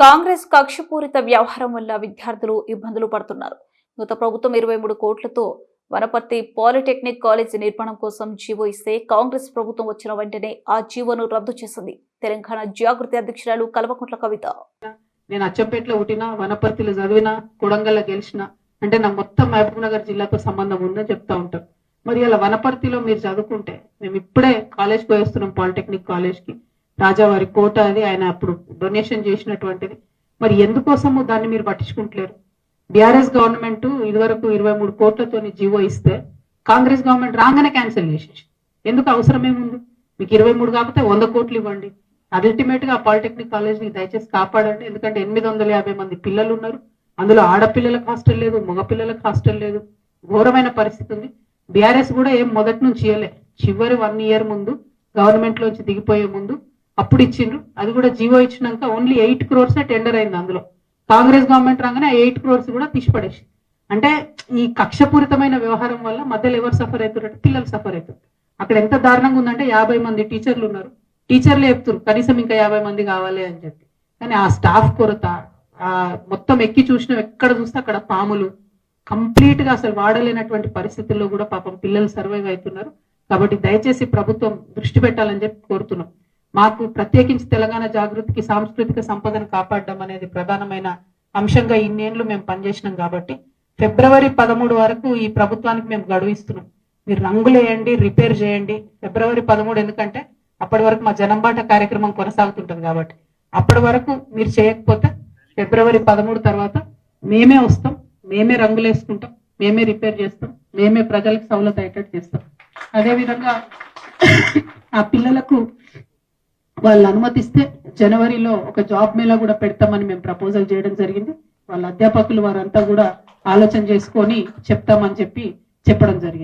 కాంగ్రెస్ కక్షపూరిత వ్యవహారం వల్ల విద్యార్థులు ఇబ్బందులు పడుతున్నారు. గత ప్రభుత్వం ఇరవై మూడు కోట్లతో వనపర్తి పాలిటెక్నిక్ కాలేజీ నిర్మాణం కోసం జీవో ఇస్తే కాంగ్రెస్ ప్రభుత్వం వచ్చిన వెంటనే ఆ జీవోను రద్దు చేసింది. తెలంగాణ జాగృతి అధ్యక్షురాలు కల్వకుంట్ల కవిత. నేను అచ్చంపేటలో పుట్టిన వనపర్తిలో చదివినా కొడంగల్లో గెలిచిన అంటే నా మొత్తం మహబూబ్ నగర్ జిల్లాతో సంబంధం ఉందని చెప్తా ఉంటాం మరి అలా వనపర్తిలో మీరు చదువుకుంటే మేము ఇప్పుడే కాలేజ్ పోయి వస్తున్నాం పాలిటెక్నిక్ కాలేజ్కి రాజావారి కోట అది ఆయన అప్పుడు డొనేషన్ చేసినటువంటిది. మరి ఎందుకోసము దాన్ని మీరు పట్టించుకుంటలేరు? బీఆర్ఎస్ గవర్నమెంట్ ఇదివరకు ఇరవై మూడు కోట్లతోని జీవో ఇస్తే కాంగ్రెస్ గవర్నమెంట్ రాగానే క్యాన్సిల్ చేసేసి. ఎందుకు అవసరమేముంది మీకు ఇరవై మూడు కాకపోతే వంద కోట్లు ఇవ్వండి. అల్టిమేట్గా పాలిటెక్నిక్ కాలేజ్ని దయచేసి కాపాడండి. ఎందుకంటే ఎనిమిది వందల యాభై మంది పిల్లలు ఉన్నారు. అందులో ఆడపిల్లలకు హాస్టల్ లేదు మగ పిల్లలకు హాస్టల్ లేదు. ఘోరమైన పరిస్థితి ఉంది. బీఆర్ఎస్ కూడా ఏం మొదటి నుంచి ఇవ్వలే చివరి వన్ ఇయర్ ముందు గవర్నమెంట్ లోంచి దిగిపోయే ముందు అప్పుడు ఇచ్చిండ్రు. అది కూడా జీవో ఇచ్చినాక ఓన్లీ ఎయిట్ క్రోర్స్ టెండర్ అయింది అందులో. కాంగ్రెస్ గవర్నమెంట్ రాగానే ఎయిట్ క్రోర్స్ కూడా తీసిపడేసి అంటే ఈ కక్షపూరితమైన వ్యవహారం వల్ల మధ్యలో ఎవరు సఫర్ అవుతారంటే పిల్లలు సఫర్ అవుతారు అక్కడ ఎంత దారుణంగా ఉందంటే యాభై మంది టీచర్లు ఉన్నారు. టీచర్లు చెప్తున్నారు కనీసం ఇంకా యాభై మంది కావాలి అని చెప్పి. కానీ ఆ స్టాఫ్ కొరత ఆ మొత్తం ఎక్కి చూసిన ఎక్కడ చూస్తే అక్కడ పాములు. కంప్లీట్గా అసలు వాడలేనటువంటి పరిస్థితుల్లో కూడా పాపం పిల్లలు సర్వైవ్ అవుతున్నారు. కాబట్టి దయచేసి ప్రభుత్వం దృష్టి పెట్టాలని చెప్పి కోరుతున్నాం. మాకు ప్రత్యేకించి తెలంగాణ జాగృతికి సాంస్కృతిక సంపదను కాపాడడం అనేది ప్రధానమైన అంశంగా ఇన్నేళ్ళు మేము పనిచేసినాం కాబట్టి ఫిబ్రవరి పదమూడు వరకు ఈ ప్రభుత్వానికి మేము గడువు ఇస్తున్నాం మీరు రంగులేయండి రిపేర్ చేయండి. ఫిబ్రవరి పదమూడు ఎందుకంటే అప్పటి వరకు మా జనంబాట కార్యక్రమం కొనసాగుతుంటుంది కాబట్టి. అప్పటి వరకు మీరు చేయకపోతే ఫిబ్రవరి పదమూడు తర్వాత మేమే వస్తాం మేమే రంగులు వేసుకుంటాం మేమే రిపేర్ చేస్తాం మేమే ప్రజలకు సౌలత అయ్యేటట్టు చేస్తాం. అదే విధంగా ఆ పిల్లలకు వాళ్ళు అనుమతిస్తే జనవరిలో ఒక జాబ్ మేళా కూడా పెడతామని మేము ప్రపోజల్ చేయడం జరిగింది. వాళ్ళ అధ్యాపకులు వారంతా కూడా ఆలోచన చేసుకొని చెప్తామని చెప్పి చెప్పడం జరిగింది.